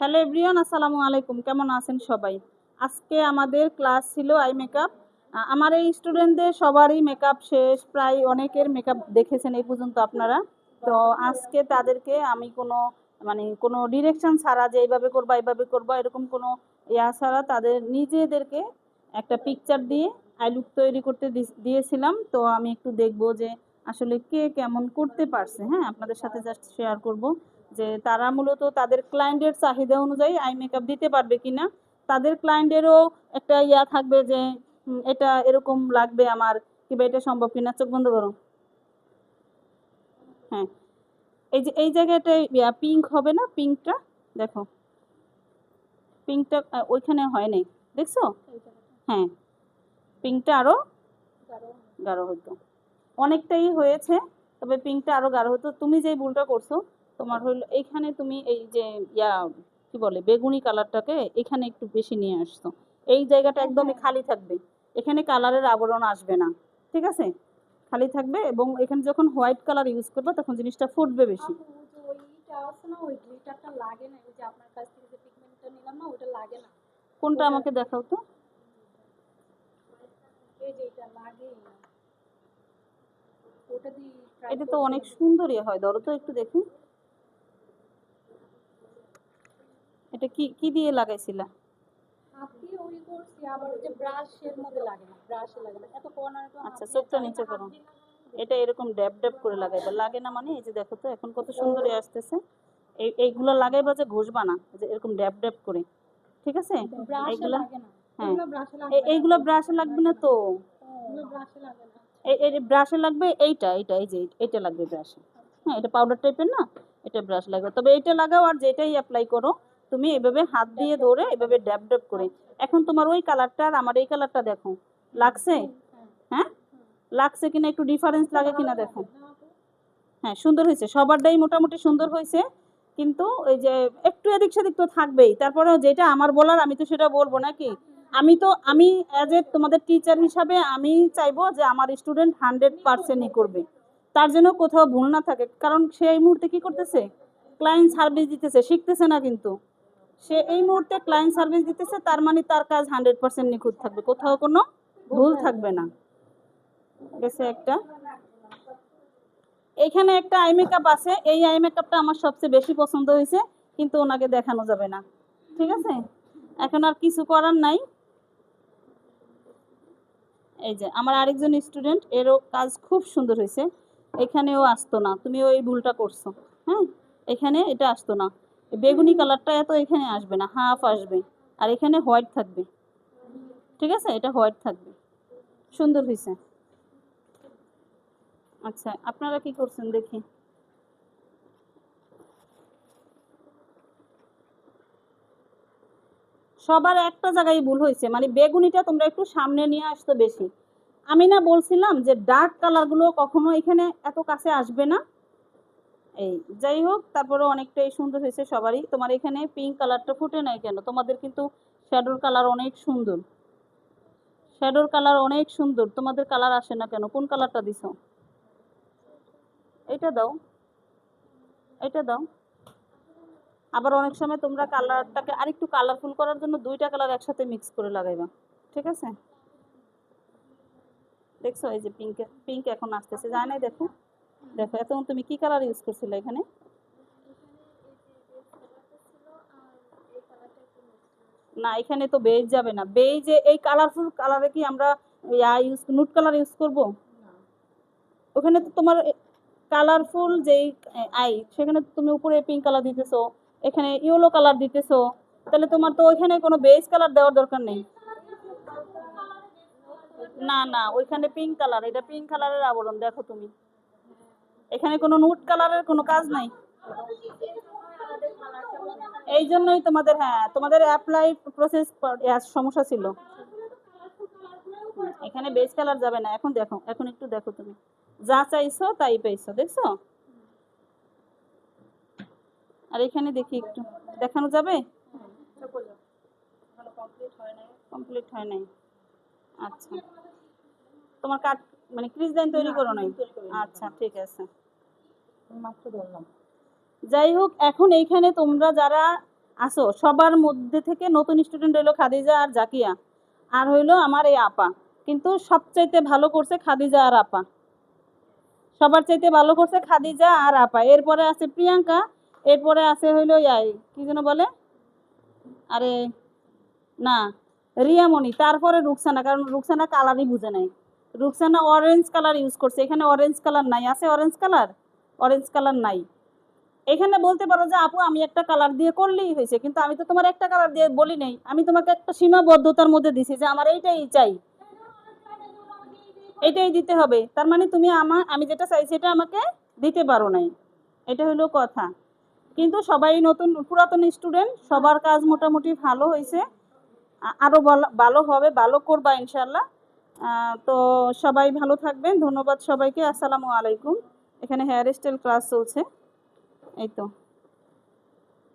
Hello everyone, আসসালামু আলাইকুম। কেমন আছেন সবাই? আজকে আমাদের ক্লাস ছিল আই মেকআপ। আমার এই স্টুডেন্টদের সবারই মেকআপ শেষ, প্রায় অনেকের মেকআপ দেখেছেন এই পর্যন্ত আপনারা। তো আজকে তাদেরকে আমি কোনো মানে কোনো ডিরেকশন ছাড়া যে এইভাবে করবা এইভাবে করবা, এরকম কোনো ইয়া ছাড়া তাদের নিজেদেরকে একটা পিকচার দিয়ে আই লুক তৈরি করতে দিয়েছিলাম। তো আমি একটু দেখব যে আসলে কে কেমন করতে পারছে। হ্যাঁ আপনাদের সাথে জাস্ট শেয়ার করব। যে তারা মূলত তাদের ক্লায়েন্টের চাহিদা অনুযায়ী আই মেকআপ দিতে পারবে কিনা, তাদের ক্লায়েন্টেরও একটা ইয়া থাকবে যে এটা এরকম লাগবে আমার কিংবা এটা সম্ভব কিনা? চোখ বন্ধ করো। হ্যাঁ এই যে, এই জায়গাটায় পিঙ্ক হবে না? পিঙ্কটা দেখো। পিঙ্কটা ওইখানে হয় নাই। দেখছ? হ্যাঁ পিঙ্কটা আরও গাঢ় হতো অনেকটাই হয়েছে, তবে পিঙ্কটা আরও গাঢ় হতো। তুমি যে ভুলটা করছ তোমার হইল এইখানে তুমি এই যে ইয়া কি বলে বেগুনি কালারটাকে এখানে একটু বেশি নিয়ে আসছো। এই জায়গাটা একদমই খালি থাকবে। এখানে কালারের আবরণ আসবে না ঠিক আছে? খালি থাকবে এবং এখানে যখন হোয়াইট কালার ইউজ করবে তখন জিনিসটা ফুটবে বেশি। আপু, ওই যে ওইটা আছে না ওই লাগে না ওই যে আপনার কাছ থেকে যে পিগমেন্টটা নিলাম না ওটা লাগে না। কোনটা আমাকে দেখাও তো। এটা তো অনেক সুন্দরই হয় ধরো তো একটু দেখি। এটা কি কি দিয়ে লাগাইছিলা? হাত ওই করছি আবার ওই যে ব্রাশের মধ্যে লাগে না ব্রাশে লাগে না এত কর্নার তো আচ্ছা চোখটা নিচে করো। এটা এরকম ড্যাব ড্যাব করে লাগাইবা। লাগে না মানে এই যে দেখো তো এখন কত সুন্দরই আসতেছে। এই এইগুলো লাগাইবা যে ঘষবা না যে এরকম ড্যাব ড্যাব করে। ঠিক আছে? ব্রাশে এইগুলা হ্যাঁ। এইগুলো ব্রাশে লাগবে না তো? এগুলো ব্রাশে লাগে না। এই এই ব্রাশে লাগবে এইটা এইটা এই যে এইটা লাগবে ব্রাশে হ্যাঁ এটা পাউডার টাইপের না? এটা ব্রাশ লাগবে তবে এইটা লাগাও আর যেটাই অ্যাপ্লাই করো তুমি এভাবে হাত দিয়ে ধরে এভাবে ড্যাব ড্যাব করে। এখন তোমার ওই কালারটা আর আমার এই কালারটা দেখো। লাগছে? হ্যাঁ লাগছে কিনা একটু ডিফারেন্স লাগে কিনা দেখো। হ্যাঁ সুন্দর হয়েছে। সবারটাই মোটামুটি সুন্দর হয়েছে। কিন্তু ওই যে একটু এদিক সেদিক তো থাকবেই। তারপরেও যেটা আমার বলার আমি তো সেটা বলব নাকি? আমি তো আমি অ্যাজ এ তোমাদের টিচার হিসাবে আমি চাইব যে আমার স্টুডেন্ট হান্ড্রেড পার্সেন্টই করবে। তার জন্য কোথাও ভুল না থাকে। কারণ সে এই মুহূর্তে কি করতেছে? ক্লায়েন্ট সার্ভিস দিতেছে শিখতেছে না কিন্তু। সে এই মুহূর্তে ক্লায়েন্ট সার্ভিস দিতেছে, তার মানে তার কাজ হান্ড্রেড পার্সেন্ট নিখুঁত থাকবে। কোথাও কোনো ভুল থাকবে না। একটা। এখানে একটা আই মেকআপ আছে। এই আই মেকআপটা আমার সবচেয়ে বেশি পছন্দ হয়েছে, কিন্তু ওনাকে দেখানো যাবে না। ঠিক আছে? এখন আর কিছু করার নাই। এই যে, আমার আরেকজন স্টুডেন্ট এরও কাজ খুব সুন্দর হয়েছে। এখানেও আসতো না। তুমি ওই ভুলটা করছ। হ্যাঁ? এখানে এটা আসতো না। বেগুনি কালারটা এত এখানে আসবে না হাফ আসবে। আর এখানে হোয়াইট থাকবে। ঠিক আছে? এটা হোয়াইট থাকবে। সুন্দর হয়েছে আচ্ছা আপনারা কি করছেন দেখি। সবার একটা জায়গায় ভুল হয়েছে মানে বেগুনিটা তোমরা একটু সামনে নিয়ে আসতো বেশি। আমি না বলছিলাম যে ডার্ক কালারগুলো কখনো এখানে এত কাছে আসবে না। এই, যাই হোক তারপরে অনেকটাই সুন্দর হয়েছে সবারই। তোমার এখানে পিঙ্ক কালারটা ফুটে নাই কেন? তোমাদের কিন্তু শ্যাডোর কালার অনেক সুন্দর। শ্যাডোর কালার অনেক সুন্দর। তোমাদের কালার আসে না কেন? কোন কালারটা দিছো? এটা দাও। এটা দাও। আবার অনেক সময় তোমরা কালারটাকে আরেকটু কালারফুল করার জন্য দুইটা কালার একসাথে মিক্স করে লাগাইবা। ঠিক আছে? দেখছ, এই যে পিঙ্ক পিঙ্ক এখন আসতেছে। যায় নাই দেখো। দেখো এখন তুমি কি কালার ইউজ করছিলে এখানে? না, এখানে তো বেজ যাবে না। বেজে এই কালারফুল কালারে কি আমরা ইয়া ইউজ নুট কালার ইউজ করব? ওখানে তো তোমার কালারফুল যেই আই সেখানে তুমি উপরে পিঙ্ক কালার দিতেছো, এখানে ইয়েলো কালার দিতেছো। তাহলে তোমার তো ওইখানে কোনো বেজ কালার দেওয়ার দরকার নেই। না না, ওইখানে পিঙ্ক কালার এটা পিঙ্ক কালারের আবরণ, দেখো তুমি। এখানে কোনো নুট কালারের কোনো কাজ নাই। এই জন্যই তোমাদের হ্যাঁ তোমাদের অ্যাপ্লাই প্রসেস সমস্যা ছিল। এখানে বেজ কালার যাবে না। এখন দেখো এখন একটু দেখো তুমি। যা চাইছো তাই পেয়েছ দেখছ? আর এখানে দেখি একটু। দেখানো যাবে? কমপ্লিট হয় নাই। আচ্ছা। তোমার কাট মানে ক্রিজ লাইন তৈরি করো নাই? আচ্ছা ঠিক আছে। যাই হোক এখন এইখানে তোমরা যারা আসো সবার মধ্যে থেকে নতুন স্টুডেন্ট হইল খাদিজা আর জাকিয়া। আর হইল আমার এই আপা। কিন্তু সবচাইতে ভালো করছে খাদিজা আর আপা। সবার চাইতে ভালো করছে খাদিজা আর আপা। এরপরে আছে প্রিয়াঙ্কা এরপরে আছে হইল ইয়াই কি যেন বলে? আরে না রিয়ামণি। তারপরে রুকসানা কারণ রুকসানা কালারই বুঝে নাই। রুকসানা অরেঞ্জ কালার ইউজ করছে। এখানে অরেঞ্জ কালার নাই। আছে অরেঞ্জ কালার অরেঞ্জ কালার নাই। এখানে বলতে পারো যে, আপু, আমি একটা কালার দিয়ে করলেই হয়েছে, কিন্তু আমি তো তোমার একটা কালার দিয়ে বলি নাই। আমি তোমাকে একটা সীমাবদ্ধতার মধ্যে দিছি যে, আমার এইটাই চাই। এটাই দিতে হবে। তার মানে তুমি আমার আমি যেটা চাই সেটা আমাকে দিতে পারো নাই। এটা হলো কথা। কিন্তু সবাই নতুন, পুরাতন স্টুডেন্ট সবার কাজ মোটামুটি ভালো হয়েছে। আ- আরও ভালো- হবে, ভালো করবা ইনশাল্লাহ তো সবাই ভালো থাকবেন। ধন্যবাদ সবাইকে। আসসালামু আলাইকুম। এখানে হেয়ার স্টাইল ক্লাস চলছে। এই তো।